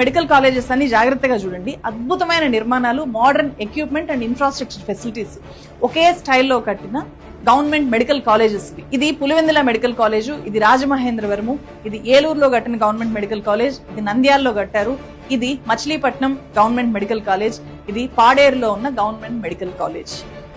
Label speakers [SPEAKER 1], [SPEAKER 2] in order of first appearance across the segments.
[SPEAKER 1] Medical colleges అన్ని జాగ్రత్తగా చూడండి. అద్భుతమైన నిర్మాణాలు modern equipment and infrastructure facilities ఒకే స్టైల్లో కట్టిన గవర్నమెంట్ మెడికల్ కాలేజెస్ ఇది పులివెందుల మెడికల్ కాలేజు ఇది రాజమహేంద్రవరము ఇది ఏలూరులో కట్టిన గవర్నమెంట్ మెడికల్ కాలేజ్ ఇది నంద్యాలలో కట్టారు ఇది మచిలీపట్నం గవర్నమెంట్ మెడికల్ కాలేజ్ ఇది పాడేరులో ఉన్న గవర్నమెంట్ మెడికల్ కాలేజ్.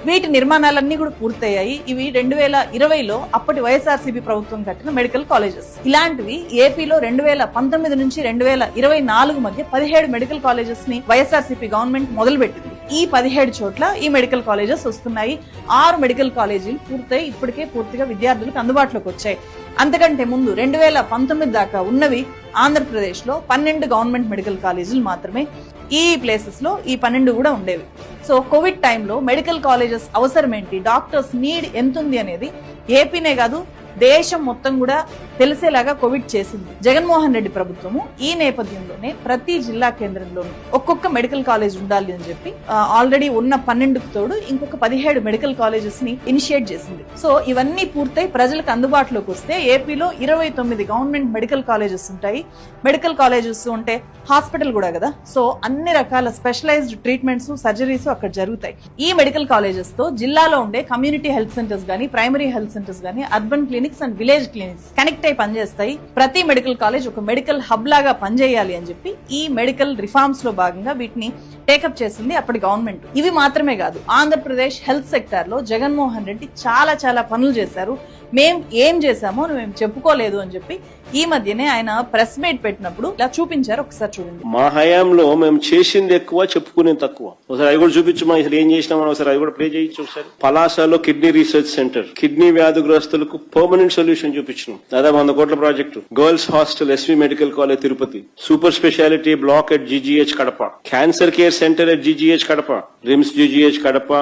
[SPEAKER 1] వీటి నిర్మాణాలన్నీ కూడా పూర్తయ్యాయి. ఇవి రెండు వేల ఇరవైలో అప్పటి వైఎస్ఆర్సీపీ ప్రభుత్వం కట్టిన మెడికల్ కాలేజెస్. ఇలాంటివి ఏపీలో రెండు వేల పంతొమ్మిది నుంచి రెండు వేల ఇరవై నాలుగు మధ్య పదిహేడు మెడికల్ కాలేజెస్ని వైఎస్ఆర్సీపీ గవర్నమెంట్ మొదలుపెట్టింది. ఈ పదిహేడు చోట్ల ఈ మెడికల్ కాలేజెస్ వస్తున్నాయి. ఆరు మెడికల్ కాలేజీలు పూర్తయి ఇప్పటికే పూర్తిగా విద్యార్థులకు అందుబాటులోకి వచ్చాయి. అంతకంటే ముందు రెండు వేల పంతొమ్మిది దాకా ఉన్నవి ఆంధ్రప్రదేశ్లో పన్నెండు గవర్నమెంట్ మెడికల్ కాలేజీలు మాత్రమే. ఈ ప్లేసెస్లో ఈ పన్నెండు కూడా ఉండేవి. సో కోవిడ్ టైంలో మెడికల్ కాలేజెస్ అవసరం ఏంటి? డాక్టర్స్ నీడ్ ఎంతుంది అనేది ఏపీనే కాదు దేశం మొత్తం కూడా తెలిసేలాగా కోవిడ్ చేసింది. జగన్మోహన్ రెడ్డి ప్రభుత్వము ఈ నేపథ్యంలోనే ప్రతి జిల్లా కేంద్రంలోనూ ఒక్కొక్క మెడికల్ కాలేజ్ ఉండాలి అని చెప్పి ఆల్రెడీ ఉన్న పన్నెండుకు తోడు ఇంకొక పదిహేడు మెడికల్ కాలేజెస్ని ఇనిషియేట్ చేసింది. సో ఇవన్నీ పూర్తయి ప్రజలకు అందుబాటులోకి వస్తే ఏపీలో ఇరవై తొమ్మిది గవర్నమెంట్ మెడికల్ కాలేజెస్ ఉంటాయి. మెడికల్ కాలేజెస్ ఉంటే హాస్పిటల్ కూడా కదా. సో అన్ని రకాల స్పెషలైజ్డ్ ట్రీట్మెంట్స్ సర్జరీస్ అక్కడ జరుగుతాయి. ఈ మెడికల్ కాలేజెస్తో జిల్లాలో ఉండే కమ్యూనిటీ హెల్త్ సెంటర్స్ గానీ ప్రైమరీ హెల్త్ సెంటర్స్ గానీ urban clinics and village clinics connect అయి పనిచేస్తాయి. ప్రతి మెడికల్ కాలేజ్ ఒక మెడికల్ హబ్ లాగా పనిచేయాలి అని చెప్పి ఈ మెడికల్ రిఫార్మ్స్లో భాగంగా వీటిని టేకప్ చేసింది అప్పటి గవర్నమెంట్. ఇవి మాత్రమే కాదు ఆంధ్రప్రదేశ్ హెల్త్ సెక్టార్లో జగన్మోహన్ రెడ్డి చాలా చాలా పనులు చేశారు. మేం ఏం చేసామో మేము చెప్పుకోలేదు అని చెప్పి ఈ మధ్యనే ఆయన ప్రెస్ మీట్ పెట్టినప్పుడు ఇలా చూపించారు ఒకసారి చూడండి.
[SPEAKER 2] మా హయాంలో మేము చేసింది ఎక్కువ చెప్పుకునేది తక్కువ. ఒకసారి అది కూడా చూపించమా? అసలు ఏం చేసినామని ఒకసారి అది కూడా ప్లే చేయొచ్చు ఒకసారి. పలాసలో కిడ్నీ రీసెర్చ్ సెంటర్. కిడ్నీ వ్యాధిగ్రస్తులకు పర్మనెంట్ సొల్యూషన్ చూపించినాం. దాదాపు వంద కోట్ల project. Girls hostel SV medical college Tirupati. Super speciality block at GGH Kadapa. Cancer care centre at GGH Kadapa. RIMS GGH Kadapa.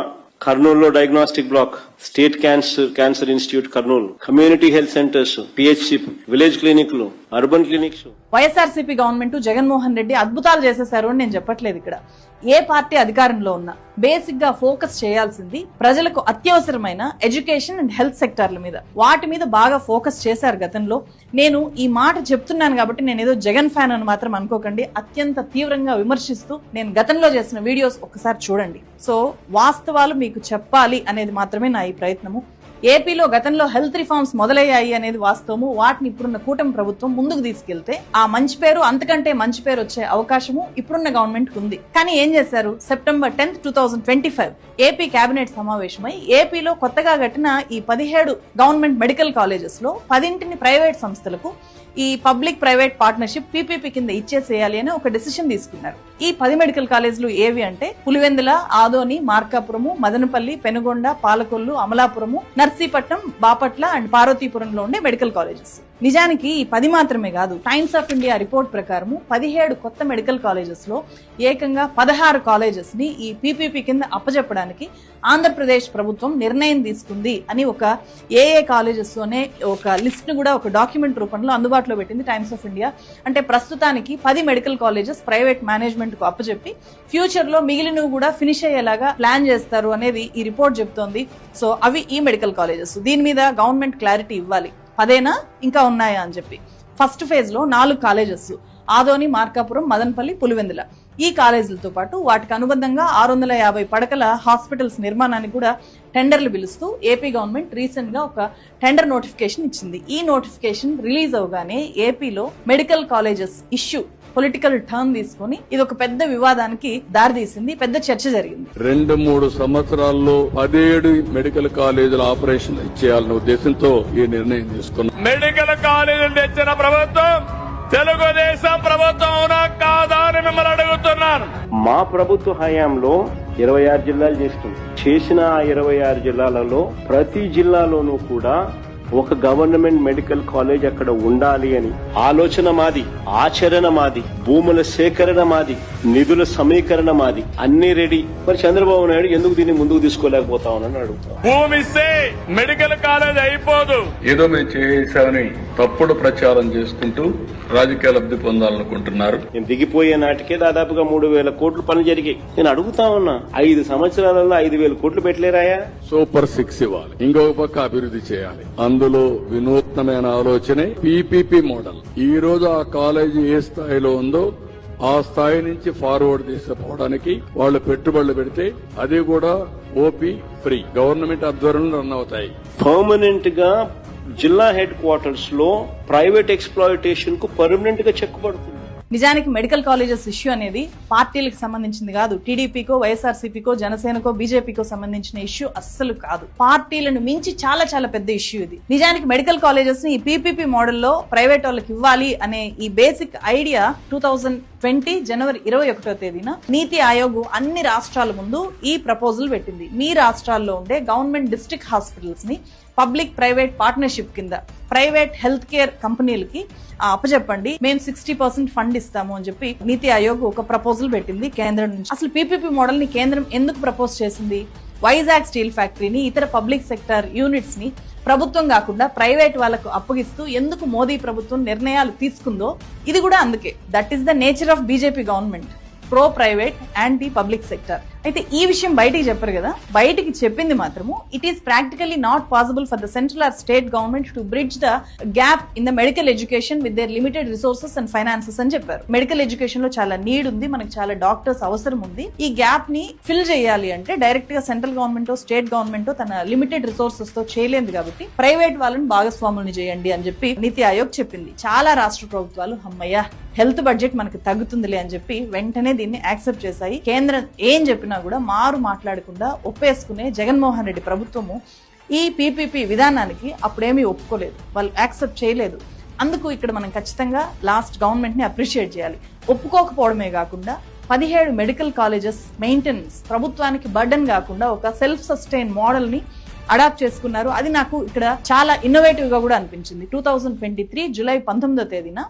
[SPEAKER 2] కర్నూలులో diagnostic block state cancer cancer institute Kurnool community health centres PHC village క్లినిక్లు urban clinics.
[SPEAKER 1] YSRCP government Jaganmohan Reddy అద్భుతాలు చేసేశారు అని నేను చెప్పట్లేదు ఇక్కడ. ఏ party అధికారంలో ఉన్నా బేసిక్గా ఫోకస్ చేయాల్సింది ప్రజలకు అత్యవసరమైన ఎడ్యుకేషన్ అండ్ హెల్త్ సెక్టార్ల మీద. వాటి మీద బాగా ఫోకస్ చేశారు గతంలో. నేను ఈ మాట చెప్తున్నాను కాబట్టి నేను ఏదో జగన్ ఫ్యాన్ అని మాత్రం అనుకోకండి. అత్యంత తీవ్రంగా విమర్శిస్తూ నేను గతంలో చేసిన వీడియోస్ ఒకసారి చూడండి. సో వాస్తవాలు మీకు చెప్పాలి అనేది మాత్రమే నా ఈ ప్రయత్నము. ఏపీలో గతంలో హెల్త్ రిఫార్మ్స్ మొదలయ్యాయి అనేది వాస్తవము. వాటిని ఇప్పుడున్న కూటమి ప్రభుత్వం ముందుకు తీసుకెళ్తే ఆ మంచి పేరు అంతకంటే మంచి పేరు వచ్చే అవకాశము ఇప్పుడున్న గవర్నమెంట్ ఉంది. కానీ ఏం చేశారు? September tenth two thousand twenty five AP cabinet సమావేశమై ఏపీలో కొత్తగా కట్టిన ఈ పదిహేడు గవర్నమెంట్ మెడికల్ కాలేజెస్లో పదింటిని ప్రైవేట్ సంస్థలకు ఈ పబ్లిక్ ప్రైవేట్ పార్ట్నర్షిప్ పీపీపీ కింద ఇచ్చేసేయాలి అని ఒక డిసిషన్ తీసుకున్నారు. ఈ పది మెడికల్ కాలేజీలు ఏవి అంటే పులివెందుల ఆదోని మార్కాపురము మదనపల్లి పెనుగొండ పాలకొల్లు అమలాపురము నర్సీపట్నం బాపట్ల అండ్ పార్వతీపురంలో ఉండే మెడికల్ కాలేజెస్. నిజానికి ఈ పది మాత్రమే కాదు. టైమ్స్ ఆఫ్ ఇండియా రిపోర్ట్ ప్రకారము పదిహేడు కొత్త మెడికల్ కాలేజెస్లో ఏకంగా పదహారు కాలేజెస్ని ఈ పీపీపీ కింద అప్పజెప్పడానికి ఆంధ్రప్రదేశ్ ప్రభుత్వం నిర్ణయం తీసుకుంది అని ఒక ఏ ఏ కాలేజెస్ అనే ఒక లిస్ట్ను కూడా ఒక డాక్యుమెంట్ రూపంలో అందుబాటులో పెట్టింది టైమ్స్ ఆఫ్ ఇండియా అంటే ప్రస్తుతానికి పది మెడికల్ కాలేజెస్ ప్రైవేట్ మేనేజ్మెంట్కు అప్పచెప్పి ఫ్యూచర్లో మిగిలినవి కూడా ఫినిష్ అయ్యేలాగా ప్లాన్ చేస్తారు అనేది ఈ రిపోర్ట్ చెప్తోంది. సో అవి ఈ మెడికల్ కాలేజెస్ దీని మీద గవర్నమెంట్ క్లారిటీ ఇవ్వాలి. పదేనా? ఇంకా ఉన్నాయా అని చెప్పి. ఫస్ట్ ఫేజ్లో నాలుగు కాలేజెస్ ఆదోని మార్కాపురం మదనపల్లి పులివెందుల. ఈ కాలేజీలతో పాటు వాటికి అనుబంధంగా ఆరు వందల యాభై పడకల హాస్పిటల్స్ నిర్మాణానికి కూడా టెండర్లు పిలుస్తూ ఏపీ గవర్నమెంట్ రీసెంట్గా ఒక టెండర్ నోటిఫికేషన్ ఇచ్చింది. ఈ నోటిఫికేషన్ రిలీజ్ అవగానే ఏపీలో medical colleges issue political turn తీసుకొని ఇది ఒక పెద్ద వివాదానికి దారితీసింది పెద్ద చర్చ జరిగింది.
[SPEAKER 3] రెండు మూడు సంవత్సరాల్లో పదిహేడు మెడికల్ కాలేజీల ఆపరేషన్ చేయాలనే ఉద్దేశంతో ఈ నిర్ణయం తీసుకున్నాం.
[SPEAKER 4] మెడికల్ కాలేజీలు తెచ్చిన ప్రభుత్వం తెలుగుదేశం ప్రభుత్వం అవునా కాదా అని మిమ్మల్ని అడుగుతున్నాను.
[SPEAKER 2] మా ప్రభుత్వ హయాంలో ఇరవై ఆరు జిల్లాలు చేస్తాం చేసిన ఆ ఇరవై ఆరు జిల్లాలలో ప్రతి జిల్లాలోనూ కూడా ఒక గవర్నమెంట్ మెడికల్ కాలేజ్ అక్కడ ఉండాలి అని. ఆలోచన మాది ఆచరణ మాది భూముల సేకరణ మాది. నిధుల సమీకరణ మాది అన్ని రెడీ. మరి చంద్రబాబు నాయుడు ఎందుకు దీన్ని ముందుకు తీసుకోలేకపోతా ఉన్నాను అడుగుతా
[SPEAKER 4] భూమి మెడికల్ కాలేజ్ అయిపోదు.
[SPEAKER 3] ఏదో మేము చేసామని తప్పుడు ప్రచారం చేసుకుంటూ రాజకీయ లబ్ధి పొందాలనుకుంటున్నారు.
[SPEAKER 2] నేను దిగిపోయే నాటికే దాదాపుగా మూడు వేల కోట్లు పనులు జరిగాయి. నేను అడుగుతా ఉన్నా ఐదు సంవత్సరాలలో ఐదు వేల కోట్లు పెట్టలేరాయా?
[SPEAKER 3] సూపర్ సిక్స్ ఇవ్వాలి. ఇంకొక పక్క అభివృద్ధి చేయాలి. అందులో వినూత్నమైన ఆలోచనే పీపీపీ మోడల్. ఈ రోజు ఆ కాలేజీ ఏ స్థాయిలో ఉందో ఆ స్థాయి నుంచి ఫార్వర్డ్ తీసుకుపోవడానికి వాళ్ళు పెట్టుబడులు పెడితే అది కూడా ఓపీ ఫ్రీ గవర్నమెంట్ ఆధ్వర్యంలో రన్ అవుతాయి.
[SPEAKER 2] పర్మనెంట్గా జిల్లా హెడ్ క్వార్టర్స్లో ప్రైవేట్ ఎక్స్ప్లాయిటేషన్కు పర్మనెంట్గా చెక్ పడుతుంది
[SPEAKER 1] నిజానికి మెడికల్ కాలేజెస్ ఇష్యూ అనేది పార్టీలకు సంబంధించింది కాదు. టీడీపీకో వైఎస్ఆర్సీపీకో జనసేనకో బీజేపీకో సంబంధించిన ఇష్యూ అస్సలు కాదు. పార్టీలను మించి చాలా చాలా పెద్ద ఇష్యూ ఇది. నిజానికి మెడికల్ కాలేజెస్ని ఈ పీపీపీ మోడల్లో ప్రైవేట్ వాళ్ళకి ఇవ్వాలి అనే ఈ basic idea two thousand twenty జనవరి ఇరవై ఒకటో తేదీన నీతి ఆయోగ్ అన్ని రాష్ట్రాల ముందు ఈ ప్రపోజల్ పెట్టింది. మీ రాష్ట్రాల్లో ఉండే గవర్నమెంట్ డిస్ట్రిక్ట్ హాస్పిటల్స్ని పబ్లిక్ ప్రైవేట్ పార్ట్నర్షిప్ కింద ప్రైవేట్ హెల్త్ కేర్ కంపెనీలకి అప్పచెప్పండి. మేము సిక్స్టీ పర్సెంట్ ఫండ్ ఇస్తాము అని చెప్పి నీతి ఆయోగ్ ఒక ప్రపోజల్ పెట్టింది కేంద్రం నుంచి. అసలు పీపీపీ మోడల్ని కేంద్రం ఎందుకు ప్రపోజ్ చేసింది? వైజాగ్ స్టీల్ ఫ్యాక్టరీని ఇతర పబ్లిక్ సెక్టర్ యూనిట్స్ని ప్రభుత్వం కాకుండా ప్రైవేట్ వాళ్ళకు అప్పగిస్తూ ఎందుకు మోదీ ప్రభుత్వం నిర్ణయాలు తీసుకుందో ఇది కూడా అందుకే. That is the nature of BJP government pro private anti public sector అయితే ఈ విషయం బయటికి చెప్పరు కదా. బయటికి చెప్పింది మాత్రము it is practically not possible for the central or state government to bridge the gap in the medical education with their limited resources and finances అని చెప్పారు. మెడికల్ ఎడ్యుకేషన్లో చాలా నీడ్ ఉంది మనకి చాలా డాక్టర్స్ అవసరం ఉంది. ఈ గ్యాప్ని ఫిల్ చేయాలి అంటే డైరెక్ట్గా సెంట్రల్ గవర్నమెంట్ స్టేట్ గవర్నమెంట్ తన లిమిటెడ్ రిసోర్సెస్తో చేయలేదు కాబట్టి ప్రైవేట్ వాళ్ళని భాగస్వాములను చేయండి అని చెప్పి నీతి ఆయోగ్ చెప్పింది. చాలా రాష్ట్ర ప్రభుత్వాలు అమ్మయ్య హెల్త్ బడ్జెట్ మనకు తగ్గుతుందిలే అని చెప్పి వెంటనే దీన్ని యాక్సెప్ట్ చేశాయి. కేంద్రం ఏం చెప్పినా కూడా మారు మాట్లాడకుండా ఒప్పేసుకునే జగన్మోహన్ రెడ్డి ప్రభుత్వము ఈ పీపీపీ విధానానికి అప్పుడేమీ ఒప్పుకోలేదు. వాళ్ళు యాక్సెప్ట్ చేయలేదు. అందుకు ఇక్కడ మనం ఖచ్చితంగా లాస్ట్ గవర్నమెంట్ని అప్రిషియేట్ చేయాలి. ఒప్పుకోకపోవడమే కాకుండా పదిహేడు మెడికల్ కాలేజెస్ మెయింటెనెన్స్ ప్రభుత్వానికి బర్డన్ కాకుండా ఒక సెల్ఫ్ సస్టైన్ మోడల్ని అడాప్ట్ చేసుకున్నారు. అది నాకు ఇక్కడ చాలా ఇన్నోవేటివ్గా కూడా అనిపించింది. Two thousand twenty three July పంతొమ్మిదో తేదీన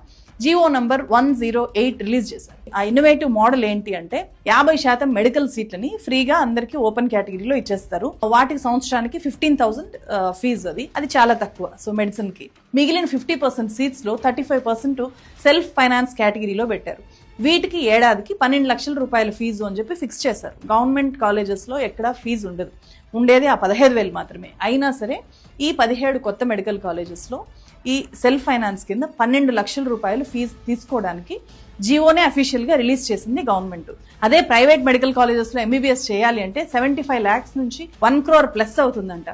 [SPEAKER 1] GO number one zero eight release చేశారు. ఆ ఇన్నోవేటివ్ మోడల్ ఏంటి అంటే యాభై శాతం మెడికల్ సీట్లని ఫ్రీగా అందరికి ఓపెన్ కేటగిరీలో ఇచ్చేస్తారు. వాటికి సంవత్సరానికి ఫిఫ్టీన్ థౌసండ్ ఫీజు అది. అది చాలా తక్కువ. సో మెడిసిన్కి మిగిలిన fifty percent సీట్స్లో thirty five percent self finance కేటగిరీలో పెట్టారు. వీటికి ఏడాదికి పన్నెండు లక్షల రూపాయల ఫీజు అని చెప్పి ఫిక్స్ చేశారు. గవర్నమెంట్ కాలేజెస్లో ఎక్కడ ఎక్కడా ఫీజు ఉండదు. ఉండేది ఆ పదహైదు వేలు మాత్రమే. అయినా సరే ఈ పదిహేడు కొత్త మెడికల్ కాలేజెస్లో ఈ సెల్ఫ్ ఫైనాన్స్ కింద పన్నెండు లక్షల రూపాయలు ఫీజు తీసుకోవడానికి జియోనే అఫీషియల్గా రిలీజ్ చేసింది గవర్నమెంట్ అదే ప్రైవేట్ మెడికల్ కాలేజెస్లో ఎంబీబీఎస్ చేయాలి అంటే సెవెంటీ ఫైవ్ లాక్స్ నుంచి వన్ క్రోర్ ప్లస్ అవుతుందంట.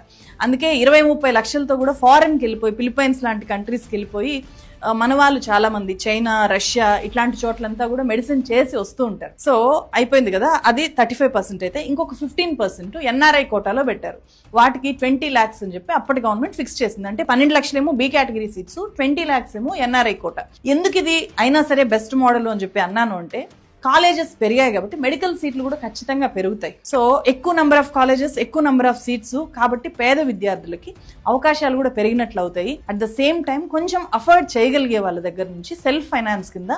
[SPEAKER 1] అందుకే ఇరవై ముప్పై లక్షలతో కూడా ఫారెన్కి వెళ్ళిపోయి ఫిలిప్పైన్స్ లాంటి కంట్రీస్కి వెళ్ళిపోయి మన వాళ్ళు చాలా మంది చైనా రష్యా ఇట్లాంటి చోట్లంతా కూడా మెడిసిన్ చేసి వస్తూ ఉంటారు. సో అయిపోయింది కదా? అది థర్టీ ఫైవ్ పర్సెంట్ అయితే ఇంకొక ఫిఫ్టీన్ పర్సెంట్ ఎన్ఆర్ఐ కోటాలో పెట్టారు. వాటికి ట్వంటీ ల్యాక్స్ అని చెప్పి అప్పటి గవర్నమెంట్ ఫిక్స్ చేసింది. అంటే పన్నెండు లక్షలేమో B category seats twenty lakhs ఏమో ఎన్ఆర్ఐ కోట. ఎందుకు ఇది అయినా సరే బెస్ట్ మోడల్ అని చెప్పి అన్నాను అంటే కాలేజెస్ పెరిగాయి కాబట్టి మెడికల్ సీట్లు కూడా ఖచ్చితంగా పెరుగుతాయి. సో ఎక్కువ నెంబర్ ఆఫ్ కాలేజెస్ ఎక్కువ నెంబర్ ఆఫ్ సీట్స్ కాబట్టి పేద విద్యార్థులకి అవకాశాలు కూడా పెరిగినట్లు అవుతాయి అట్ ద సేమ్ టైం కొంచెం అఫోర్డ్ చేయగలిగే వాళ్ళ దగ్గర నుంచి సెల్ఫ్ ఫైనాన్స్ కింద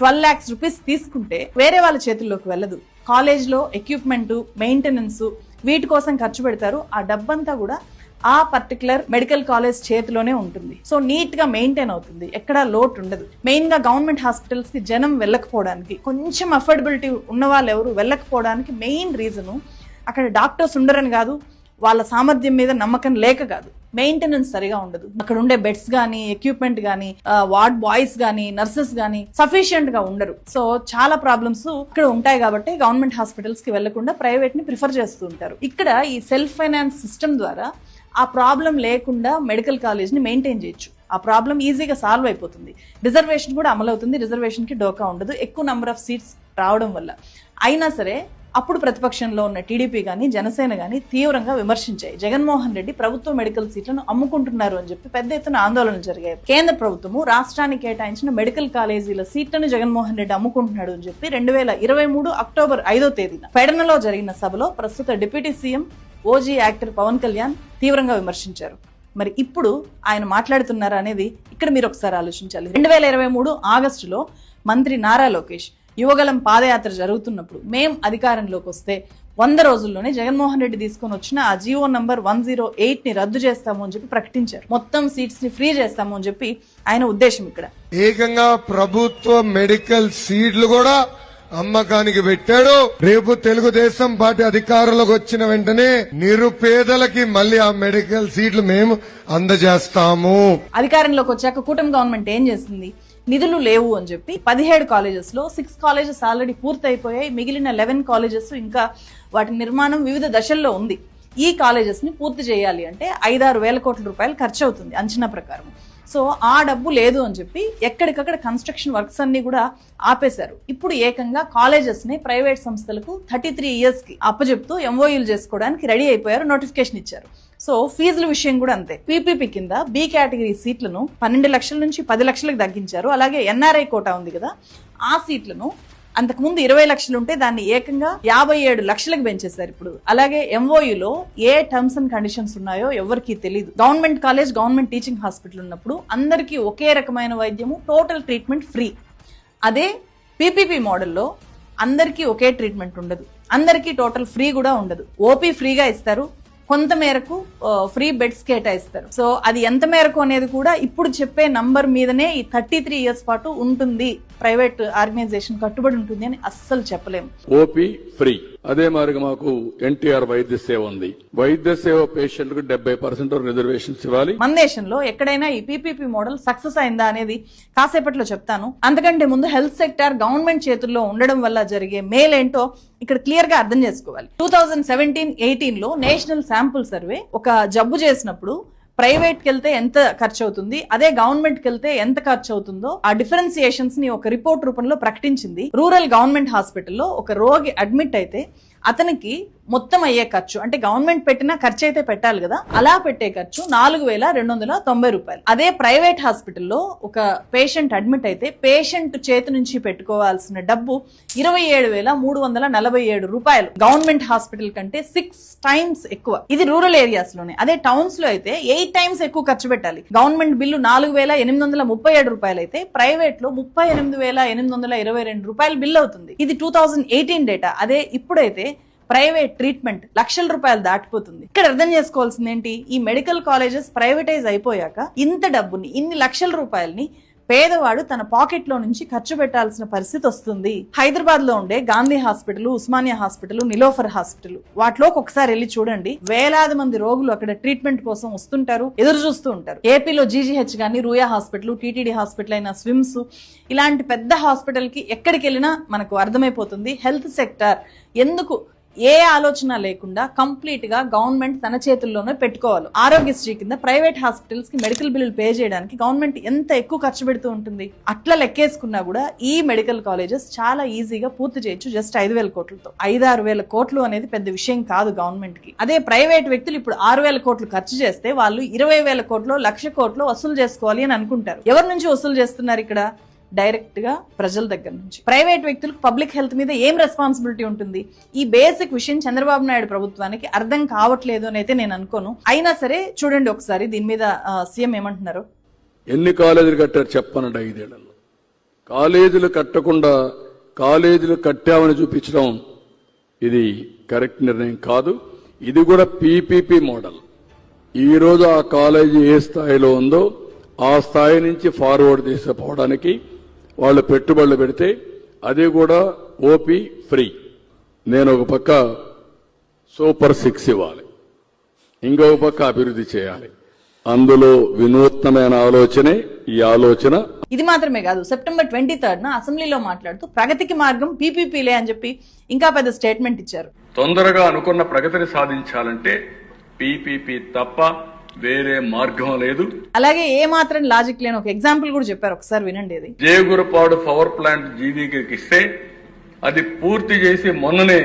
[SPEAKER 1] ట్వెల్వ్ ల్యాక్స్ రూపీస్ తీసుకుంటే వేరే వాళ్ళ చేతుల్లోకి వెళ్ళదు. కాలేజ్లో ఎక్విప్మెంట్ మెయింటెనెన్స్ వీటి కోసం ఖర్చు పెడతారు. ఆ డబ్బంతా కూడా ఆ పర్టికులర్ మెడికల్ కాలేజ్ చేతిలోనే ఉంటుంది. సో నీట్గా మెయింటైన్ అవుతుంది. ఎక్కడా లోటు ఉండదు. మెయిన్గా గవర్నమెంట్ హాస్పిటల్స్కి జనం వెళ్ళకపోవడానికి కొంచెం అఫోర్డబిలిటీ ఉన్న వాళ్ళు ఎవరు వెళ్ళకపోవడానికి మెయిన్ రీజను అక్కడ డాక్టర్స్ ఉండరని కాదు వాళ్ళ సామర్థ్యం మీద నమ్మకం లేక కాదు. మెయింటెనెన్స్ సరిగా ఉండదు. అక్కడ ఉండే బెడ్స్ గానీ ఎక్విప్మెంట్ గానీ వార్డ్ బాయ్స్ గానీ నర్సెస్ గానీ సఫిషియెంట్గా ఉండరు. సో చాలా ప్రాబ్లమ్స్ ఇక్కడ ఉంటాయి కాబట్టి గవర్నమెంట్ హాస్పిటల్స్కి వెళ్ళకుండా ప్రైవేట్ని ప్రిఫర్ చేస్తూ ఉంటారు. ఇక్కడ ఈ సెల్ఫ్ ఫైనాన్స్ సిస్టమ్ ద్వారా ఆ ప్రాబ్లం లేకుండా మెడికల్ కాలేజ్ని మెయింటైన్ చేయొచ్చు. ఆ ప్రాబ్లం ఈజీగా సాల్వ్ అయిపోతుంది. రిజర్వేషన్ కూడా అమలవుతుంది. రిజర్వేషన్కి డోకా ఉండదు. ఎక్కువ నెంబర్ ఆఫ్ సీట్స్ రావడం వల్ల. అయినా సరే అప్పుడు ప్రతిపక్షంలో ఉన్న టీడీపీ కానీ జనసేన కానీ తీవ్రంగా విమర్శించాయి. జగన్మోహన్ రెడ్డి ప్రభుత్వ మెడికల్ సీట్లను అమ్ముకుంటున్నారు అని చెప్పి పెద్ద ఎత్తున ఆందోళనలు జరిగాయి. కేంద్ర ప్రభుత్వము రాష్ట్రానికి కేటాయించిన మెడికల్ కాలేజీల సీట్లను జగన్మోహన్ రెడ్డి అమ్ముకుంటున్నాడు అని చెప్పి రెండు వేల ఇరవై మూడు అక్టోబర్ ఐదో తేదీన పెడనలో జరిగిన సభలో ప్రస్తుత deputy CM OG actor Pawan Kalyan తీవ్రంగా విమర్శించారు. మరి ఇప్పుడు ఆయన మాట్లాడుతున్నారా అనేది ఇక్కడ మీరు ఒకసారి ఆలోచించాలి. రెండు వేల ఇరవై మూడు ఆగస్టులో మంత్రి నారా లోకేష్ యువగలం పాదయాత్ర జరుగుతున్నప్పుడు మేం అధికారంలోకి వస్తే వంద రోజుల్లోనే జగన్మోహన్ రెడ్డి తీసుకొని వచ్చిన ఆ జియో నంబర్ వన్ జీరో ఎయిట్ని రద్దు చేస్తాము అని చెప్పి ప్రకటించారు. మొత్తం సీట్స్ని ఫ్రీ చేస్తాము అని చెప్పి ఆయన ఉద్దేశం ఇక్కడ.
[SPEAKER 5] ఏకంగా ప్రభుత్వ మెడికల్ సీట్లు కూడా అమ్మకానికి పెట్టాడు. రేపు తెలుగుదేశం పార్టీ అధికారంలోకి వచ్చిన వెంటనే నిరుపేదలకి మళ్ళీ ఆ మెడికల్ సీట్లు మేము అందజేస్తాము.
[SPEAKER 1] అధికారంలోకి వచ్చాక కూటమి గవర్నమెంట్ ఏం చేసింది నిధులు లేవు అని చెప్పి పదిహేడు కాలేజెస్లో సిక్స్ కాలేజెస్ ఆల్రెడీ పూర్తయిపోయాయి. మిగిలిన లెవెన్ కాలేజెస్ ఇంకా వాటి నిర్మాణం వివిధ దశల్లో ఉంది. ఈ కాలేజెస్ని పూర్తి చేయాలి అంటే ఐదారు వేల కోట్ల రూపాయలు ఖర్చు అవుతుంది అంచనా ప్రకారం. సో ఆ డబ్బు లేదు అని చెప్పి ఎక్కడికక్కడ కన్స్ట్రక్షన్ వర్క్స్ అన్ని కూడా ఆపేశారు. ఇప్పుడు ఏకంగా కాలేజెస్ని ప్రైవేట్ సంస్థలకు థర్టీ త్రీ ఇయర్స్కి అప్పచెప్తూ ఎంఓయూలు చేసుకోవడానికి రెడీ అయిపోయారు నోటిఫికేషన్ ఇచ్చారు. సో ఫీజుల విషయం కూడా అంతే. పీపీపీ కింద బి కేటగిరీ సీట్లను పన్నెండు లక్షల నుంచి పది లక్షలకు తగ్గించారు. అలాగే ఎన్ఆర్ఐ కోటా ఉంది కదా ఆ సీట్లను అంతకుముందు ఇరవై లక్షలు ఉంటే దాన్ని ఏకంగా యాభై ఏడు లక్షలకు పెంచేశారు ఇప్పుడు. అలాగే ఎంఓయూలో ఏ టర్మ్స్ అండ్ కండిషన్స్ ఉన్నాయో ఎవరికి తెలియదు government college government teaching hospital ఉన్నప్పుడు అందరికీ ఒకే రకమైన వైద్యము టోటల్ ట్రీట్మెంట్ ఫ్రీ. అదే పీపీపీ మోడల్లో అందరికీ ఒకే ట్రీట్మెంట్ ఉండదు. అందరికీ టోటల్ ఫ్రీ కూడా ఉండదు. ఓపీ ఫ్రీగా ఇస్తారు. కొంత మేరకు ఫ్రీ బెడ్స్ కేటాయిస్తారు. సో అది ఎంత మేరకు అనేది కూడా ఇప్పుడు చెప్పే నంబర్ మీదనే ఈ థర్టీ త్రీ ఇయర్స్ పాటు ఉంటుంది. ప్రైవేట్ ఆర్గనైజేషన్ కట్టుబడి ఉంటుంది అని అస్సలు చెప్పలేము.
[SPEAKER 3] OP free. అదే మాదిరిగా మాకు ఎన్టీఆర్ వైద్య సేవ ఉంది. వైద్య సేవ పేషెంట్కు డెబ్బై పర్సెంట్ రిజర్వేషన్స్ ఇవ్వాలి.
[SPEAKER 1] మన దేశంలో ఎక్కడైనా ఈ పీపీపీ మోడల్ సక్సెస్ అయిందా అనేది కాసేపట్లో చెప్తాను. అంతకంటే ముందు హెల్త్ సెక్టార్ గవర్నమెంట్ చేతుల్లో ఉండడం వల్ల జరిగే మేలేంటో ఇక్కడ క్లియర్గా అర్థం చేసుకోవాలి. టూ థౌజండ్ సెవెంటీన్ ఎయిటీన్లో నేషనల్ శాంపుల్ సర్వే ఒక జబ్బు చేసినప్పుడు ప్రైవేట్కి వెళ్తే ఎంత ఖర్చు అవుతుంది అదే గవర్నమెంట్కి వెళ్తే ఎంత ఖర్చు అవుతుందో ఆ డిఫరెన్సియేషన్స్ని ఒక రిపోర్ట్ రూపంలో ప్రకటించింది. రూరల్ గవర్నమెంట్ హాస్పిటల్లో ఒక రోగి అడ్మిట్ అయితే అతనికి మొత్తం అయ్యే ఖర్చు. అంటే గవర్నమెంట్ పెట్టిన ఖర్చు అయితే పెట్టాలి కదా. అలా పెట్టే ఖర్చు నాలుగు వేల రెండు వందల తొంభై రూపాయలు. అదే ప్రైవేట్ హాస్పిటల్లో ఒక పేషెంట్ అడ్మిట్ అయితే పేషెంట్ చేతి నుంచి పెట్టుకోవాల్సిన డబ్బు ఇరవై ఏడు వేల మూడు వందల నలభై ఏడు రూపాయలు. గవర్నమెంట్ హాస్పిటల్ కంటే సిక్స్ టైమ్స్ ఎక్కువ. ఇది రూరల్ ఏరియాస్లోనే. అదే టౌన్స్లో అయితే ఎయిట్ టైమ్స్ ఎక్కువ ఖర్చు పెట్టాలి. గవర్నమెంట్ బిల్లు నాలుగు వేల ఎనిమిది వందల ముప్పై ఏడు రూపాయలు అయితే ప్రైవేట్లో ముప్పై ఎనిమిది వేల ఎనిమిది వందల ఇరవై రెండు రూపాయలు బిల్ అవుతుంది. ఇది టూ థౌజండ్ ఎయిటీన్ డేటా అదే ఇప్పుడైతే ప్రైవేట్ ట్రీట్మెంట్ లక్షల రూపాయలు దాటిపోతుంది. ఇక్కడ అర్థం చేసుకోవాల్సింది ఏంటి ఈ మెడికల్ కాలేజెస్ ప్రైవేటైజ్ అయిపోయాక ఇంత డబ్బుని ఇన్ని లక్షల రూపాయలని పేదవాడు తన పాకెట్లో నుంచి ఖర్చు పెట్టాల్సిన పరిస్థితి వస్తుంది. హైదరాబాద్లో ఉండే Gandhi hospital Osmania hospital Niloufer hospital వాటిలోకి ఒకసారి వెళ్ళి చూడండి. వేలాది మంది రోగులు అక్కడ ట్రీట్మెంట్ కోసం వస్తుంటారు ఎదురు చూస్తూ ఉంటారు. ఏపీలో జీజీహెచ్ గానీ రూయా హాస్పిటల్ టీటీడీ హాస్పిటల్ అయిన స్విమ్స్ ఇలాంటి పెద్ద హాస్పిటల్కి ఎక్కడికి వెళ్ళినా మనకు అర్థమైపోతుంది. హెల్త్ సెక్టర్ ఎందుకు ఏ ఆలోచన లేకుండా కంప్లీట్గా గవర్నమెంట్ తన చేతుల్లోనే పెట్టుకోవాలి. ఆరోగ్యశ్రీ కింద ప్రైవేట్ హాస్పిటల్స్కి మెడికల్ బిల్లులు పే చేయడానికి గవర్నమెంట్ ఎంత ఎక్కువ ఖర్చు పెడుతూ ఉంటుంది? అట్లా లెక్కేసుకున్నా కూడా ఈ మెడికల్ కాలేజెస్ చాలా ఈజీగా పూర్తి చేయొచ్చు జస్ట్ ఐదు వేల కోట్లతో. ఐదారు వేల కోట్లు అనేది పెద్ద విషయం కాదు గవర్నమెంట్కి. అదే ప్రైవేట్ వ్యక్తులు ఇప్పుడు ఆరు వేల కోట్లు ఖర్చు చేస్తే వాళ్ళు ఇరవై వేల కోట్లు లక్ష కోట్లు వసూలు చేసుకోవాలి అని అనుకుంటారు. ఎవరి నుంచి వసూలు చేస్తున్నారు ఇక్కడ? డైరెక్ట్గా ప్రజల దగ్గర నుంచి. ప్రైవేట్ వ్యక్తులకు పబ్లిక్ హెల్త్ మీద ఏం రెస్పాన్సిబిలిటీ ఉంటుంది? ఈ బేసిక్ విషయం చంద్రబాబు నాయుడు ప్రభుత్వానికి అర్థం కావట్లేదు అని అయితే నేను అనుకోను. అయినా సరే చూడండి ఒకసారి దీని మీద సీఎం ఏమంటున్నారు?
[SPEAKER 3] ఎన్ని కాలేజీలు కట్టారు చెప్పనండి ఐదేళ్ళలో. కాలేజీలు కట్టకుండా కాలేజీలు కట్టామని చూపించడం ఇది కరెక్ట్ నిర్ణయం కాదు. ఇది కూడా పీపీపీ మోడల్. ఈ రోజు ఆ కాలేజీ ఏ స్థాయిలో ఉందో ఆ స్థాయి నుంచి ఫార్వర్డ్ తీసుకుపోవడానికి వాళ్ళు పెట్టుబడులు పెడితే అది కూడా ఓపీ ఫ్రీ. నేను ఒక పక్క సూపర్ సిక్స్ ఇవ్వాలి. ఇంకొక పక్క అభివృద్ధి చేయాలి. అందులో వినూత్నమైన ఆలోచనే ఈ ఆలోచన.
[SPEAKER 1] ఇది మాత్రమే కాదు సెప్టెంబర్ ట్వంటీ థర్డ్ న అసెంబ్లీలో మాట్లాడుతూ ప్రగతికి మార్గం పీపీపీలే అని చెప్పి ఇంకా పెద్ద స్టేట్మెంట్ ఇచ్చారు.
[SPEAKER 3] తొందరగా అనుకున్న ప్రగతిని సాధించాలంటే పీపీపీ తప్ప వేరే మార్గం లేదు.
[SPEAKER 1] అలాగే ఏ మాత్రం లాజిక్ లేని ఒక ఎగ్జాంపుల్ కూడా చెప్పారు ఒకసారి వినండి అది.
[SPEAKER 3] జేగురపాడు పవర్ ప్లాంట్ జీవీకి ఇస్తే అది పూర్తి చేసి మొన్ననే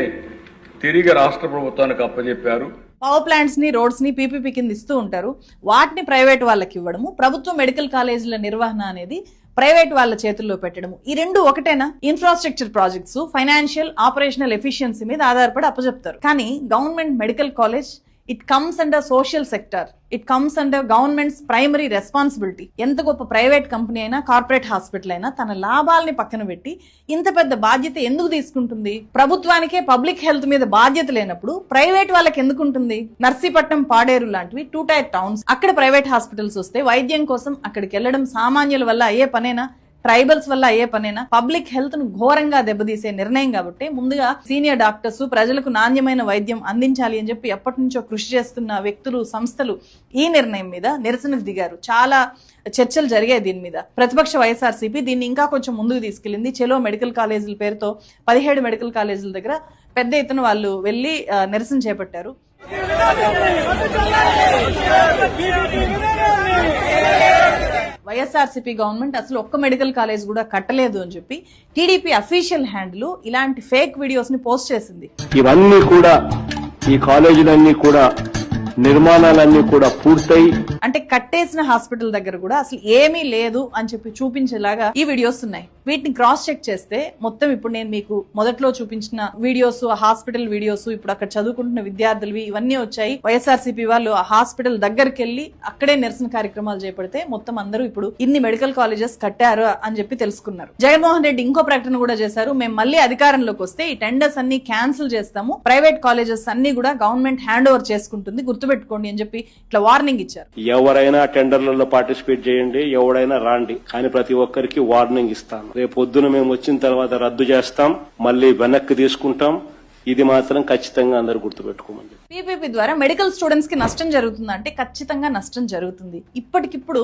[SPEAKER 3] తిరిగి రాష్ట్ర ప్రభుత్వానికి అప్పజెప్పారు.
[SPEAKER 1] పవర్ ప్లాంట్స్ని రోడ్స్ని పీపీపీ కింద ఇస్తూ ఉంటారు. వాటిని ప్రైవేట్ వాళ్ళకి ఇవ్వడము ప్రభుత్వ మెడికల్ కాలేజీల నిర్వహణ అనేది ప్రైవేట్ వాళ్ళ చేతుల్లో పెట్టడము. ఈ రెండు ఒకటేనా? Infrastructure projects financial operational efficiency మీద ఆధారపడి అప్పచెప్తారు కానీ government medical college it comes under social sector it comes under governments primary responsibility ఎంత గొప్ప ప్రైవేట్ కంపెనీ అయినా కార్పొరేట్ హాస్పిటల్ అయినా తన లాభాల్ని పక్కన పెట్టి ఇంత పెద్ద బాధ్యత ఎందుకు తీసుకుంటుంది? ప్రభుత్వానికే పబ్లిక్ హెల్త్ మీద బాధ్యత లేనప్పుడు ప్రైవేట్ వాళ్ళకి ఎందుకు ఉంటుంది? నర్సీపట్నం పాడేరు లాంటివి టూ టైర్ టౌన్స్ అక్కడ ప్రైవేట్ హాస్పిటల్స్ వస్తే వైద్యం కోసం అక్కడికి వెళ్ళడం సామాన్యుల వల్ల అయ్యే పనేనా? ట్రైబల్స్ వల్ల అయ్యే పనేనా పబ్లిక్ హెల్త్ను ఘోరంగా దెబ్బతీసే నిర్ణయం కాబట్టి ముందుగా సీనియర్ డాక్టర్స్ ప్రజలకు నాణ్యమైన వైద్యం అందించాలి అని చెప్పి ఎప్పటి నుంచో కృషి చేస్తున్న వ్యక్తులు సంస్థలు ఈ నిర్ణయం మీద నిరసనకు దిగారు చాలా చర్చలు జరిగాయి దీని మీద ప్రతిపక్ష వైఎస్ఆర్సీపీ దీన్ని ఇంకా కొంచెం ముందుకు తీసుకెళ్ళింది చెలో మెడికల్ కాలేజీల పేరుతో పదిహేడు మెడికల్ కాలేజీల దగ్గర పెద్ద ఎత్తున వాళ్ళు వెళ్ళి నిరసన చేపట్టారు వైఎస్ఆర్సీపీ గవర్నమెంట్ అసలు ఒక్క మెడికల్ కాలేజ్ కూడా కట్టలేదు అని చెప్పి టీడీపీ అఫీషియల్ హ్యాండ్లు ఇలాంటి ఫేక్ వీడియోస్ని పోస్ట్ చేసింది.
[SPEAKER 2] ఇవన్నీ కూడా ఈ కాలేజీలన్నీ కూడా నిర్మాణాలన్నీ కూడా పూర్తయి
[SPEAKER 1] అంటే కట్టేసిన హాస్పిటల్ దగ్గర కూడా అసలు ఏమీ లేదు అని చెప్పి చూపించేలాగా ఈ వీడియోస్ ఉన్నాయి. వీటిని క్రాస్ చెక్ చేస్తే మొత్తం ఇప్పుడు నేను మీకు మొదట్లో చూపించిన వీడియోస్ హాస్పిటల్ వీడియోస్ ఇప్పుడు అక్కడ చదువుకుంటున్న విద్యార్థులవి ఇవన్నీ వచ్చాయి. వైఎస్ఆర్సీపీ వాళ్ళు ఆ హాస్పిటల్ దగ్గరికి వెళ్ళి అక్కడే నిరసన కార్యక్రమాలు చేపడితే మొత్తం అందరూ ఇప్పుడు ఇన్ని మెడికల్ కాలేజెస్ కట్టారు అని చెప్పి తెలుసుకున్నారు. జగన్మోహన్ రెడ్డి ఇంకో ప్రకటన కూడా చేశారు. మేము మళ్ళీ అధికారంలోకి వస్తే ఈ టెండర్స్ అన్ని క్యాన్సిల్ చేస్తాము. ప్రైవేట్ కాలేజెస్ అన్ని కూడా గవర్నమెంట్ హ్యాండ్ ఓవర్ చేసుకుంటుంది గుర్తుపెట్టుకోండి అని చెప్పి ఇట్లా వార్నింగ్ ఇచ్చారు.
[SPEAKER 2] ఎవరైనా టెండర్లలో పార్టిసిపేట్ చేయండి ఎవడైనా రాండి. కానీ ప్రతి ఒక్కరికి వార్నింగ్ ఇస్తాను. రేపు పొద్దున మేము వచ్చిన తర్వాత రద్దు చేస్తాం మళ్ళీ వెనక్కి తీసుకుంటాం. ఇది మాత్రం ఖచ్చితంగా అందరూ గుర్తుపెట్టుకోమని
[SPEAKER 1] పీపీపీ ద్వారా మెడికల్ స్టూడెంట్స్కి నష్టం జరుగుతుంది? అంటే ఖచ్చితంగా నష్టం జరుగుతుంది. ఇప్పటికిప్పుడు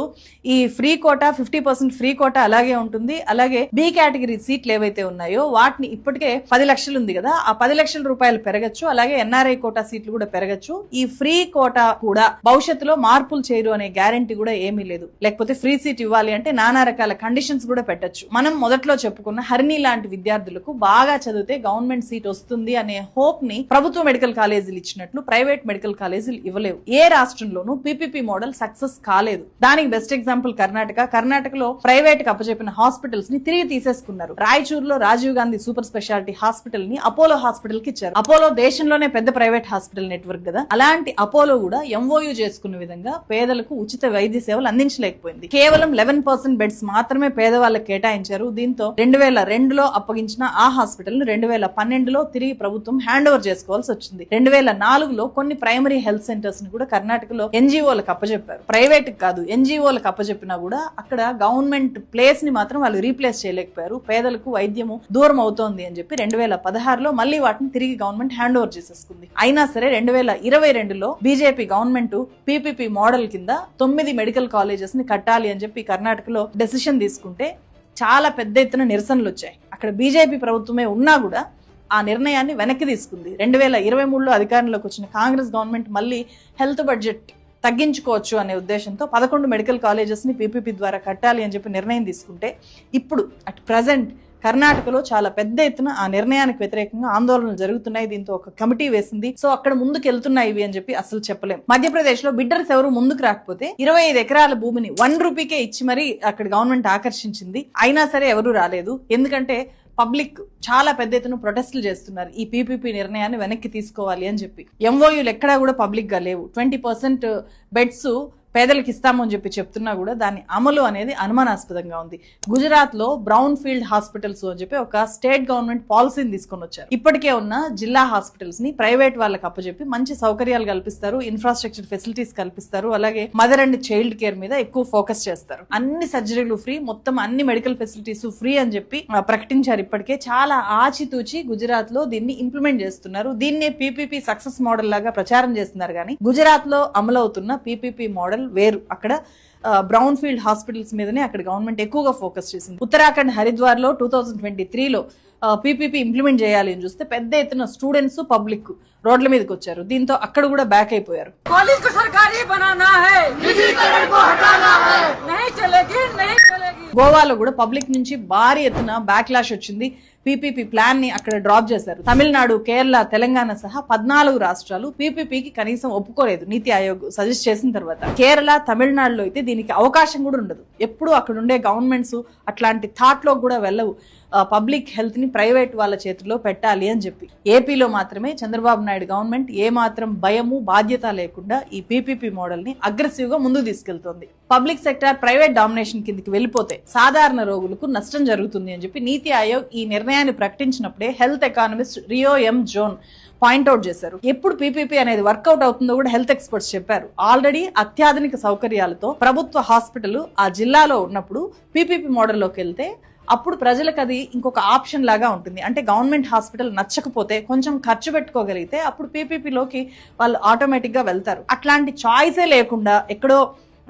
[SPEAKER 1] ఈ free quota fifty percent free quota అలాగే ఉంటుంది. అలాగే బి కేటగిరీ సీట్లు ఏవైతే ఉన్నాయో వాటిని ఇప్పటికే పది లక్షలు ఉంది కదా ఆ పది లక్షల రూపాయలు పెరగచ్చు. అలాగే ఎన్ఆర్ఐ కోటా సీట్లు కూడా పెరగచ్చు. ఈ ఫ్రీ కోటా కూడా భవిష్యత్తులో మార్పులు చేయరు అనే గ్యారంటీ కూడా ఏమీ లేదు. లేకపోతే ఫ్రీ సీట్ ఇవ్వాలి అంటే నానా రకాల కండిషన్స్ కూడా పెట్టచ్చు. మనం మొదట్లో చెప్పుకున్న హరిణి లాంటి విద్యార్థులకు బాగా చదివితే గవర్నమెంట్ సీట్ వస్తుంది అనే హోప్ని ప్రభుత్వ మెడికల్ కాలేజీలు ఇచ్చినట్లు ప్రైవేట్ మెడికల్ కాలేజీలు ఇవ్వలేవు. ఏ రాష్ట్రంలోనూ పీపీపీ మోడల్ సక్సెస్ కాలేదు. దానికి బెస్ట్ ఎగ్జాంపుల్ కర్ణాటక. కర్ణాటకలో ప్రైవేట్కి అప్పచెప్పిన హాస్పిటల్స్ని తిరిగి తీసేసుకున్నారు. రాయచూరులో రాజీవ్ గాంధీ సూపర్ స్పెషాలిటీ హాస్పిటల్ని అపోలో హాస్పిటల్కి ఇచ్చారు. అపోలో దేశంలోనే పెద్ద ప్రైవేట్ హాస్పిటల్ నెట్వర్క్ కదా. అలాంటి అపోలో కూడా ఎంఓయూ చేసుకునే విధంగా పేదలకు ఉచిత వైద్య సేవలు అందించలేకపోయింది. కేవలం లెవెన్ పర్సెంట్ బెడ్స్ మాత్రమే పేదవాళ్ళకి కేటాయించారు. దీంతో రెండు వేల రెండులో అప్పగించిన ఆ హాస్పిటల్ను రెండు వేల పన్నెండులో తిరిగి ప్రభుత్వం హ్యాండ్ ఓవర్ చేసుకోవాల్సి వచ్చింది. రెండు వేల నాలుగు నాలుగులో కొన్ని ప్రైమరీ హెల్త్ సెంటర్స్ని కూడా కర్ణాటకలో ఎన్జిఓలకు అప్పచెప్పారు ప్రైవేట్ కాదు ఎన్జిఓలకు అప్పచెప్పినా కూడా అక్కడ గవర్నమెంట్ ప్లేస్ని మాత్రం వాళ్ళు రీప్లేస్ చేయలేకపోయారు. పేదలకు వైద్యము దూరం అవుతోంది అని చెప్పి రెండు వేల పదహారులో మళ్ళీ వాటిని తిరిగి గవర్నమెంట్ హ్యాండ్ ఓవర్ చేసేసుకుంది. అయినా సరే రెండు వేల ఇరవై రెండులో బీజేపీ గవర్నమెంట్ పీపీపీ మోడల్ కింద తొమ్మిది మెడికల్ కాలేజెస్ని కట్టాలి అని చెప్పి కర్ణాటకలో డెసిషన్ తీసుకుంటే చాలా పెద్ద ఎత్తున నిరసనలు వచ్చాయి. అక్కడ బీజేపీ ప్రభుత్వమే ఉన్నా కూడా ఆ నిర్ణయాన్ని వెనక్కి తీసుకుంది. రెండు వేల ఇరవై మూడులో అధికారంలోకి వచ్చిన కాంగ్రెస్ గవర్నమెంట్ మళ్ళీ హెల్త్ బడ్జెట్ తగ్గించుకోవచ్చు అనే ఉద్దేశంతో పదకొండు మెడికల్ కాలేజెస్ని పీపీపీ ద్వారా కట్టాలి అని చెప్పి నిర్ణయం తీసుకుంటే ఇప్పుడు అట్ ప్రజెంట్ కర్ణాటకలో చాలా పెద్ద ఎత్తున ఆ నిర్ణయానికి వ్యతిరేకంగా ఆందోళనలు జరుగుతున్నాయి. దీంతో ఒక కమిటీ వేసింది. సో అక్కడ ముందుకు వెళ్తున్నాయి ఇవి అని చెప్పి అసలు చెప్పలేం. మధ్యప్రదేశ్లో బిడ్డర్స్ ఎవరు ముందుకు రాకపోతే ఇరవై ఐదు ఎకరాల భూమిని వన్ రూపీకే ఇచ్చి మరీ అక్కడ గవర్నమెంట్ ఆకర్షించింది. అయినా సరే ఎవరు రాలేదు. ఎందుకంటే పబ్లిక్ చాలా పెద్ద ఎత్తున ప్రొటెస్టులు చేస్తున్నారు. ఈ పీపీపీ నిర్ణయాన్ని వెనక్కి తీసుకోవాలి అని చెప్పి. ఎంఓయూలు ఎక్కడా కూడా పబ్లిక్గా లేవు. ట్వంటీ పర్సెంట్ బెడ్స్ పేదలకు ఇస్తామని చెప్పి చెప్తున్నా కూడా దాని అమలు అనేది అనుమానాస్పదంగా ఉంది. గుజరాత్లో బ్రౌన్ ఫీల్డ్ హాస్పిటల్స్ అని చెప్పి ఒక స్టేట్ గవర్నమెంట్ పాలసీని తీసుకొని వచ్చారు. ఇప్పటికే ఉన్న జిల్లా హాస్పిటల్స్ని ప్రైవేట్ వాళ్ళకి అప్పచెప్పి మంచి సౌకర్యాలు కల్పిస్తారు ఇన్ఫ్రాస్ట్రక్చర్ ఫెసిలిటీస్ కల్పిస్తారు అలాగే మదర్ అండ్ చైల్డ్ కేర్ మీద ఎక్కువ ఫోకస్ చేస్తారు. అన్ని సర్జరీలు ఫ్రీ మొత్తం అన్ని మెడికల్ ఫెసిలిటీస్ ఫ్రీ అని చెప్పి ప్రకటించారు ఇప్పటికే. చాలా ఆచితూచి గుజరాత్లో దీన్ని ఇంప్లిమెంట్ చేస్తున్నారు. దీన్నే పీపీపీ సక్సెస్ మోడల్ లాగా ప్రచారం చేస్తున్నారు కానీ గుజరాత్లో అమలవుతున్న పీపీపీ మోడల్ వేరు అక్కడ బ్రౌన్ ఫీల్డ్ హాస్పిటల్స్ మీదనే అక్కడ గవర్నమెంట్ ఎక్కువగా ఫోకస్ చేసింది. ఉత్తరాఖండ్ హరిద్వార్లో టూ థౌజండ్ ట్వంటీ త్రీలో పీపీపీ ఇంప్లిమెంట్ చేయాలి అని చూస్తే పెద్ద ఎత్తున స్టూడెంట్స్ పబ్లిక్ రోడ్ల మీదకి వచ్చారు. దీంతో అక్కడ కూడా బ్యాక్ అయిపోయారు.
[SPEAKER 6] సర్కారీ బనానా హై
[SPEAKER 1] గోవాలో కూడా పబ్లిక్ నుంచి భారీ ఎత్తున బ్యాక్లాష్ వచ్చింది. పీపీపీ ప్లాన్ని అక్కడ డ్రాప్ చేశారు. తమిళనాడు కేరళ తెలంగాణ సహా పద్నాలుగు రాష్ట్రాలు పీపీపీకి కనీసం ఒప్పుకోలేదు. నీతి ఆయోగ్ సజెస్ట్ చేసిన తర్వాత కేరళ తమిళనాడులో అయితే దీనికి అవకాశం కూడా ఉండదు. ఎప్పుడు అక్కడ ఉండే గవర్నమెంట్స్ అట్లాంటి థాట్లో కూడా వెళ్ళవు. పబ్లిక్ హెల్త్ని ప్రైవేట్ వాళ్ళ చేతిలో పెట్టాలి అని చెప్పి. ఏపీలో మాత్రమే చంద్రబాబు నాయుడు గవర్నమెంట్ ఏ మాత్రం భయము బాధ్యత లేకుండా ఈ పీపీపీ మోడల్ని అగ్రెసివ్గా ముందుకు తీసుకెళ్తోంది. పబ్లిక్ సెక్టార్ ప్రైవేట్ డామినేషన్ కిందకి వెళ్ళిపోతే సాధారణ రోగులకు నష్టం జరుగుతుంది అని చెప్పి నీతి ఆయోగ్ ఈ నిర్ణయాన్ని ప్రకటించినప్పుడే health economist Rijo M John point out చేశారు. ఎప్పుడు పీపీపీ అనేది వర్కౌట్ అవుతుందో కూడా హెల్త్ ఎక్స్పర్ట్స్ చెప్పారు. ఆల్రెడీ అత్యాధునిక సౌకర్యాలతో ప్రభుత్వ హాస్పిటల్ ఆ జిల్లాలో ఉన్నప్పుడు పీపీపీ మోడల్లోకి వెళ్తే అప్పుడు ప్రజలకు అది ఇంకొక ఆప్షన్ లాగా ఉంటుంది. అంటే గవర్నమెంట్ హాస్పిటల్ నచ్చకపోతే కొంచెం ఖర్చు పెట్టుకోగలిగితే అప్పుడు పీపీపీలోకి వాళ్ళు ఆటోమేటిక్గా వెళ్తారు. అట్లాంటి చాయిసే లేకుండా ఎక్కడో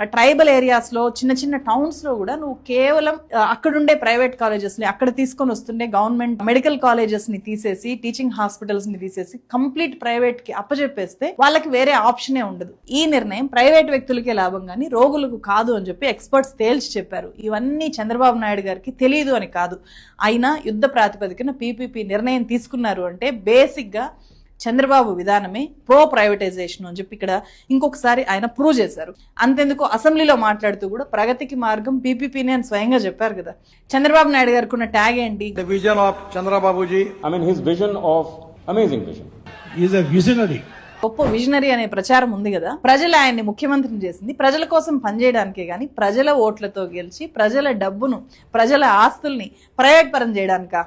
[SPEAKER 1] ట్రైబల్ ఏరియాస్లో చిన్న చిన్న టౌన్స్లో కూడా నువ్వు కేవలం అక్కడుండే ప్రైవేట్ కాలేజెస్ని అక్కడ తీసుకొని వస్తుండే గవర్నమెంట్ మెడికల్ కాలేజెస్ని తీసేసి టీచింగ్ హాస్పిటల్స్ని తీసేసి కంప్లీట్ ప్రైవేట్కి అప్పచెప్పేస్తే వాళ్ళకి వేరే ఆప్షనే ఉండదు. ఈ నిర్ణయం ప్రైవేట్ వ్యక్తులకే లాభం కానీ రోగులకు కాదు అని చెప్పి ఎక్స్పర్ట్స్ తేల్చి చెప్పారు. ఇవన్నీ చంద్రబాబు నాయుడు గారికి తెలియదు అని కాదు. అయినా యుద్ధ ప్రాతిపదికన పీపీపీ నిర్ణయం తీసుకున్నారు అంటే బేసిక్గా చంద్రబాబు విధానమే ప్రో ప్రైవేటైజేషన్ అని చెప్పి ఇక్కడ ఇంకొకసారి ఆయన ప్రూవ్ చేశారు. అంతెందుకు అసెంబ్లీలో మాట్లాడుతూ కూడా ప్రగతికి మార్గం పీపీపీని అని స్వయంగా చెప్పారు కదా. చంద్రబాబు నాయుడు గారికి ఉన్న ట్యాగ్ ఏంటి?
[SPEAKER 7] The vision of Chandra Babuji
[SPEAKER 8] I mean, his vision of amazing vision.
[SPEAKER 9] He is a visionary.
[SPEAKER 1] గొప్ప విజనరీ అనే ప్రచారం ఉంది కదా. ప్రజలు ఆయన్ని ముఖ్యమంత్రిని చేసింది. ప్రజల కోసం పనిచేయడానికే గాని ప్రజల ఓట్లతో గెలిచి ప్రజల డబ్బును ప్రజల ఆస్తుల్ని ప్రైవేట్ పరం చేయడానికా?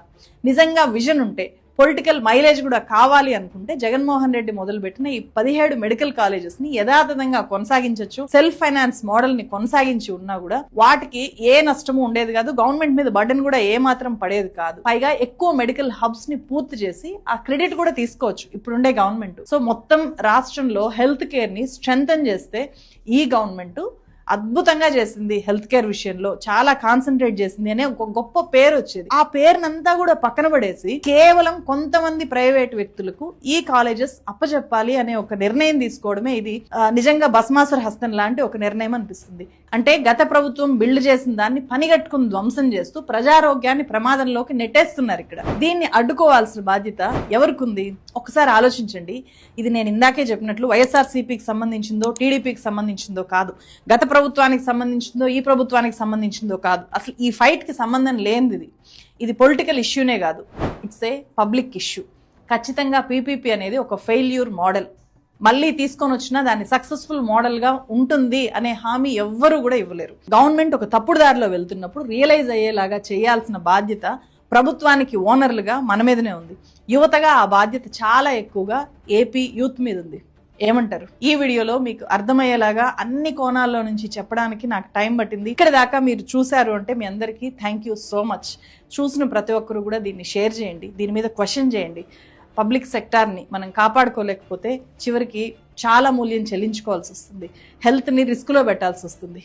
[SPEAKER 1] నిజంగా విజన్ ఉంటే పొలిటికల్ మైలేజ్ కూడా కావాలి అనుకుంటే జగన్మోహన్ రెడ్డి మొదలుపెట్టిన ఈ పదిహేడు మెడికల్ కాలేజెస్ని యథాతథంగా కొనసాగించవచ్చు సెల్ఫ్ ఫైనాన్స్ మోడల్ని కొనసాగించి ఉన్నా కూడా వాటికి ఏ నష్టము ఉండేది కాదు. గవర్నమెంట్ మీద బర్డెన్ కూడా ఏ మాత్రం పడేది కాదు. పైగా ఎక్కువ మెడికల్ హబ్స్ని పూర్తి చేసి ఆ క్రెడిట్ కూడా తీసుకోవచ్చు. ఇప్పుడుండే గవర్నమెంట్. సో మొత్తం రాష్ట్రంలో హెల్త్ కేర్ని స్ట్రెంగ్ చేస్తే ఈ గవర్నమెంట్ అద్భుతంగా చేసింది హెల్త్ కేర్ విషయంలో. చాలా కాన్సన్ట్రేట్ చేసింది అనే ఒక గొప్ప పేరు వచ్చేది. ఆ పేరునంతా కూడా పక్కన పడేసి కేవలం కొంతమంది ప్రైవేట్ వ్యక్తులకు ఈ కాలేజెస్ అప్పచెప్పాలి అనే ఒక నిర్ణయం తీసుకోవడమే ఇది నిజంగా భస్మాసుర హస్తం లాంటి ఒక నిర్ణయం అనిపిస్తుంది. అంటే గత ప్రభుత్వం బిల్డ్ చేసిన దాన్ని పనిగట్టుకుని ధ్వంసం చేస్తూ ప్రజారోగ్యాన్ని ప్రమాదంలోకి నెట్టేస్తున్నారు ఇక్కడ. దీన్ని అడ్డుకోవాల్సిన బాధ్యత ఎవరికి ఉంది ఒకసారి ఆలోచించండి. ఇది నేను ఇందాకే చెప్పినట్లు వైఎస్ఆర్సీపీకి సంబంధించిందో టీడీపీకి సంబంధించిందో కాదు. గత ప్రభుత్వానికి సంబంధించిందో ఈ ప్రభుత్వానికి సంబంధించిందో కాదు. అసలు ఈ ఫైట్కి సంబంధం లేనిది ఇది. ఇది పొలిటికల్ ఇష్యూనే కాదు. ఇట్స్ ఏ పబ్లిక్ ఇష్యూ ఖచ్చితంగా పీపీపీ అనేది ఒక ఫెయిల్యూర్ మోడల్ మళ్ళీ తీసుకొని వచ్చినా దాన్ని సక్సెస్ఫుల్ మోడల్గా ఉంటుంది అనే హామీ ఎవ్వరూ కూడా ఇవ్వలేరు. గవర్నమెంట్ ఒక తప్పుడు దారిలో వెళ్తున్నప్పుడు రియలైజ్ అయ్యేలాగా చేయాల్సిన బాధ్యత ప్రభుత్వానికి ఓనర్లుగా మన మీదనే ఉంది. యువతగా ఆ బాధ్యత చాలా ఎక్కువగా ఏపీ యూత్ మీద ఉంది. ఏమంటారు? ఈ వీడియోలో మీకు అర్థమయ్యేలాగా అన్ని కోణాల్లో నుంచి చెప్పడానికి నాకు టైం పట్టింది. ఇక్కడ దాకా మీరు చూశారు అంటే మీ అందరికీ థ్యాంక్ యూ సో మచ్ చూసిన ప్రతి ఒక్కరు కూడా దీన్ని షేర్ చేయండి. దీని మీద క్వశ్చన్ చేయండి. పబ్లిక్ సెక్టార్ని మనం కాపాడుకోలేకపోతే చివరికి చాలా మూల్యం చెల్లించుకోవాల్సి వస్తుంది. హెల్త్ని రిస్క్లో పెట్టాల్సి వస్తుంది.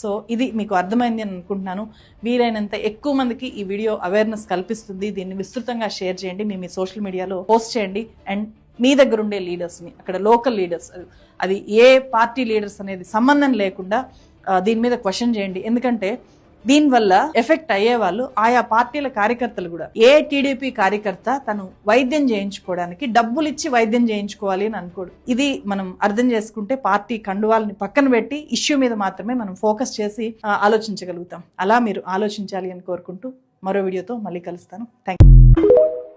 [SPEAKER 1] సో ఇది మీకు అర్థమైంది అని అనుకుంటున్నాను. వీలైనంత ఎక్కువ మందికి ఈ వీడియో అవేర్నెస్ కల్పిస్తుంది. దీన్ని విస్తృతంగా షేర్ చేయండి. మీ మీ సోషల్ మీడియాలో పోస్ట్ చేయండి. అండ్ మీ దగ్గర ఉండే లీడర్స్ని అక్కడ లోకల్ లీడర్స్ అది ఏ పార్టీ లీడర్స్ అనేది సంబంధం లేకుండా దీని మీద క్వశ్చన్ చేయండి. ఎందుకంటే దీనివల్ల ఎఫెక్ట్ అయ్యే వాళ్ళు ఆయా పార్టీల కార్యకర్తలు కూడా. ఏ టీడీపీ కార్యకర్త తను వైద్యం చేయించుకోవడానికి డబ్బులు ఇచ్చి వైద్యం చేయించుకోవాలి అని అనుకోడు. ఇది మనం అర్థం చేసుకుంటే పార్టీ కండువాలని పక్కన పెట్టి ఇష్యూ మీద మాత్రమే మనం ఫోకస్ చేసి ఆలోచించగలుగుతాం. అలా మీరు ఆలోచించాలి అని కోరుకుంటూ మరో వీడియోతో మళ్ళీ కలుస్తాను. Thank you